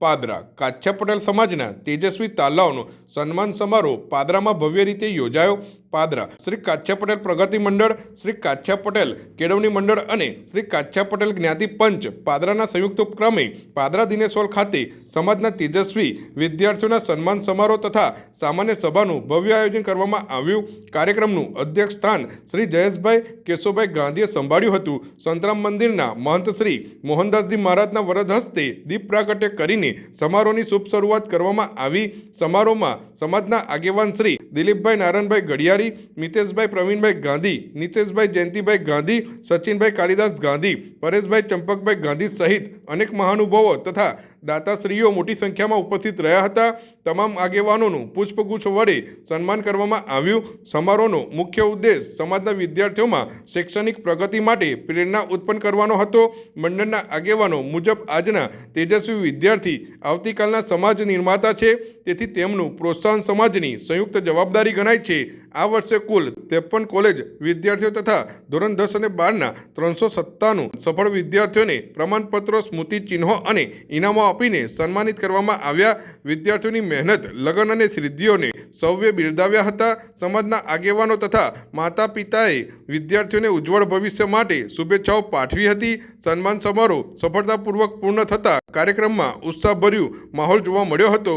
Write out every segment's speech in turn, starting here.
પાદરા કાછા પટેલ સમાજના તેજસ્વી તાલાઓનો સન્માન સમારોહ પાદરામાં ભવ્ય રીતે યોજાયો. પાદરા. શ્રી કાછા પટેલ પ્રગતિ મંડળ, શ્રી કાછ્યા પટેલ કેળવણી મંડળ અને શ્રી કાછા પટેલ જ્ઞાતિ પંચ પાદરાના સંયુક્ત ઉપક્રમે પાદરા દિનેશ્વર ખાતે સમાજના તેજસ્વી વિદ્યાર્થીઓના સન્માન સમારોહ તથા સામાન્ય સભાનું ભવ્ય આયોજન કરવામાં આવ્યું. કાર્યક્રમનું અધ્યક્ષ સ્થાન શ્રી જયેશભાઈ કેશવભાઈ ગાંધીએ સંભાળ્યું હતું. સંતરામ મંદિરના મહંત શ્રી મોહનદાસજી મહારાજના વરદ હસ્તે દીપ પ્રાગટ્ય કરીને સમારોહની શુભ શરૂઆત કરવામાં આવી. સમારોહમાં સમાજના આગેવાન શ્રી દિલીપભાઈ નારાયણભાઈ ગડિયારી મિતેશભાઈ પ્રવીણભાઈ ગાંધી, નિતેશભાઈ જયંતિભાઈ ગાંધી, સચિનભાઈ કાલિદાસ ગાંધી, પરેશભાઈ ચંપકભાઈ ગાંધી સહિત અનેક મહાનુભાવો તથા દાતાશ્રીઓ મોટી સંખ્યામાં ઉપસ્થિત રહ્યા હતા. તમામ આગેવાનોનું પુષ્પગુચ્છ વડે સન્માન કરવામાં આવ્યું. સમારોહનો મુખ્ય ઉદ્દેશ સમાજના વિદ્યાર્થીઓમાં શૈક્ષણિક પ્રગતિ માટે પ્રેરણા ઉત્પન્ન કરવાનો હતો. મંડળના આગેવાનો મુજબ આજના તેજસ્વી વિદ્યાર્થી આવતીકાલના સમાજ નિર્માતા છે. તેથી તેમનું પ્રોત્સાહન સમાજની સંયુક્ત જવાબદારી ગણાય છે. આ વર્ષે કુલ ત્રેપન કોલેજ વિદ્યાર્થીઓ તથા ધોરણ દસ અને બારના ત્રણસો સત્તાનું સફળ વિદ્યાર્થીઓને પ્રમાણપત્રો, સ્મૃતિ ચિહ્નો અને ઇનામો આપીને સન્માનિત કરવામાં આવ્યા. વિદ્યાર્થીઓની મહેનત, લગન અને સિદ્ધિઓને સૌએ બિરદાવ્યા હતા. સમાજના આગેવાનો તથા માતા પિતાએ વિદ્યાર્થીઓને ઉજ્જવળ ભવિષ્ય માટે શુભેચ્છાઓ પાઠવી હતી. સન્માન સમારોહ સફળતાપૂર્વક પૂર્ણ થતા કાર્યક્રમમાં ઉત્સાહભર્યું માહોલ જોવા મળ્યો હતો.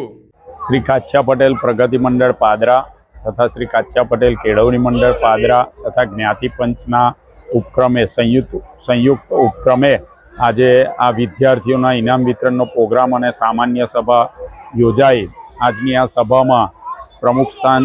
શ્રી કાચ્યા પટેલ પ્રગતિ મંડળ પાદરા તથા શ્રી કાચ્યા પટેલ કેળવણી મંડળ પાદરા તથા જ્ઞાતિ પંચના ઉપક્રમે સંયુક્ત સંયુક્ત ઉપક્રમે આજે આ વિદ્યાર્થીઓના ઇનામ વિતરણનો પ્રોગ્રામ અને સામાન્ય સભા યોજાઈ. આજની આ સભામાં પ્રમુખ સ્થાન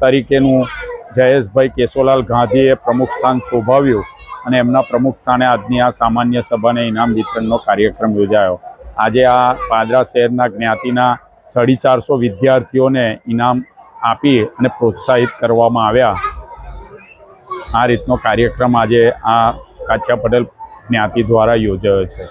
તરીકેનું જયેશભાઈ કેશોલાલ ગાંધીએ પ્રમુખ સ્થાન શોભાવ્યું અને એમના પ્રમુખ સ્થાને આજની આ સામાન્ય સભાને ઇનામ વિતરણનો કાર્યક્રમ યોજાયો. આજે આ પાદરા શહેરના જ્ઞાતિના સાડી ચારસો વિદ્યાર્થીઓને ઇનામ આપી અને પ્રોત્સાહિત કરવામાં આવ્યા. આ રીતનો કાર્યક્રમ આજે આ કાચા પટેલ જ્ઞાતિ દ્વારા યોજાયો છે.